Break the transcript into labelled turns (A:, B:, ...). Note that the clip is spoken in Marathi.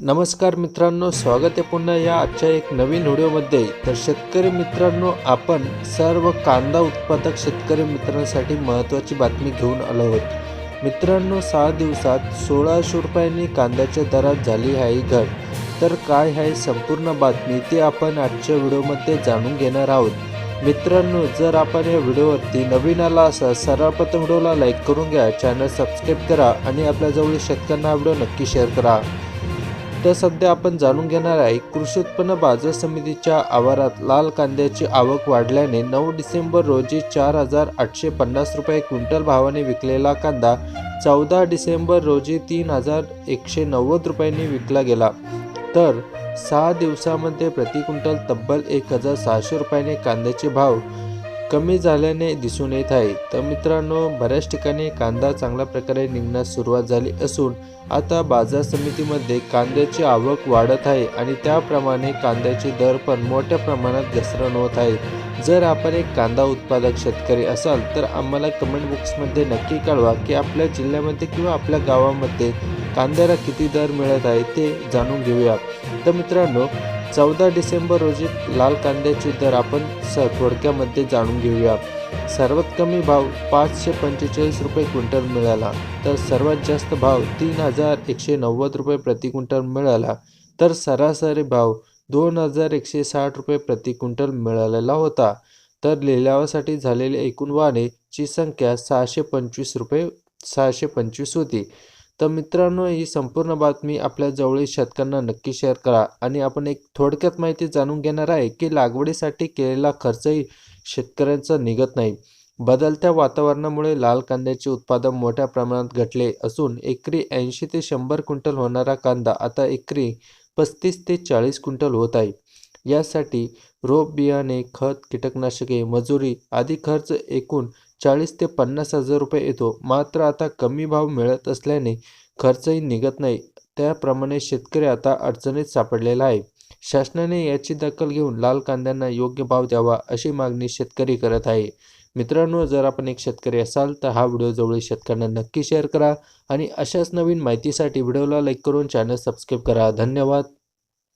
A: नमस्कार मित्रांनो स्वागत आहे पुन्हा या आजच्या एक नवीन व्हिडिओमध्ये. तर शेतकरी मित्रांनो आपण सर्व कांदा उत्पादक शेतकरी मित्रांसाठी महत्त्वाची बातमी घेऊन आलो आहोत. मित्रांनो सहा दिवसात सोळाशे रुपयांनी कांद्याच्या दरात झाली आहे घट. तर काय आहे संपूर्ण बातमी ते आपण आजच्या व्हिडिओमध्ये जाणून घेणार आहोत. मित्रांनो जर आपण या व्हिडिओवरती नवीन आला असाल सर्वप्रथम व्हिडिओला लाईक करून घ्या चॅनल सबस्क्राईब करा आणि आपल्याजवळील शेतकऱ्यांना व्हिडिओ नक्की शेअर करा. तर सध्या आपण जाणून घेणार आहे कृषी उत्पन्न बाजार समितीच्या आवारात लाल कांद्याची आवक वाढल्याने नऊ डिसेंबर रोजी चार हजार आठशे पन्नास रुपये क्विंटल भावाने विकलेला कांदा चौदा डिसेंबर रोजी तीन हजार एकशे नव्वद रुपयांनी विकला गेला. तर सहा दिवसामध्ये प्रति क्विंटल तब्बल एक हजार सहाशे रुपयाने कांद्याचे भाव कमी झाल्याने दिसून येत आहे. तर मित्रांनो बऱ्याच ठिकाणी कांदा चांगल्या प्रकारे निघण्यास सुरुवात झाली असून आता बाजार समितीमध्ये कांद्याची आवक वाढत आहे आणि त्याप्रमाणे कांद्याचे दर पण मोठ्या प्रमाणात घसरण होत आहे. जर आपण एक कांदा उत्पादक शेतकरी असाल तर आम्हाला कमेंट बॉक्समध्ये नक्की कळवा की आपल्या जिल्ह्यामध्ये किंवा आपल्या गावामध्ये कांद्याला किती दर मिळत आहे ते जाणून घेऊया. तर मित्रांनो चौदा डिसेंबर रोजी लाल कांद्याचे दर आपण स थोडक्यामध्ये जाणून घेऊया. सर्वात कमी भाव पाचशे पंचेचाळीस रुपये क्विंटल मिळाला. तर सर्वात जास्त भाव तीन हजार एकशे नव्वद रुपये प्रति क्विंटल मिळाला. तर सरासरी भाव दोन हजार एकशे साठ रुपये प्रति क्विंटल मिळालेला होता. तर लिलावासाठी झालेल्या एकूण वाहनेची संख्या सहाशे पंचवीस रुपये सहाशे पंचवीस होती. तर मित्रांनो ही संपूर्ण बातमी आपल्या जवळील शेतकऱ्यांना नक्की शेअर करा आणि आपण एक थोडक्यात माहिती जाणून घेणार आहे की लागवडीसाठी केलेला खर्चही शेतकऱ्यांचा निघत नाही. बदलत्या वातावरणामुळे लाल कांद्याचे उत्पादन मोठ्या प्रमाणात घटले असून एकरी ऐंशी ते शंभर क्विंटल होणारा कांदा आता एकरी पस्तीस ते चाळीस क्विंटल होत आहे. यासाठी रोप बियाणे खत कीटकनाशके मजुरी आदी खर्च एकूण चाळीस ते पन्नास हजार रुपये येतो. मात्र आता कमी भाव मिळत असल्याने खर्चही निघत नाही. त्याप्रमाणे शेतकरी आता अडचणीत सापडलेला आहे. शासनाने याची दखल घेऊन लाल कांद्यांना योग्य भाव द्यावा अशी मागणी शेतकरी करत आहे. मित्रांनो जर आपण एक शेतकरी असाल तर हा व्हिडिओ जवळील शेतकऱ्यांना नक्की शेअर करा आणि अशाच नवीन माहितीसाठी व्हिडिओला लाईक करून चॅनल सबस्क्राईब करा. धन्यवाद.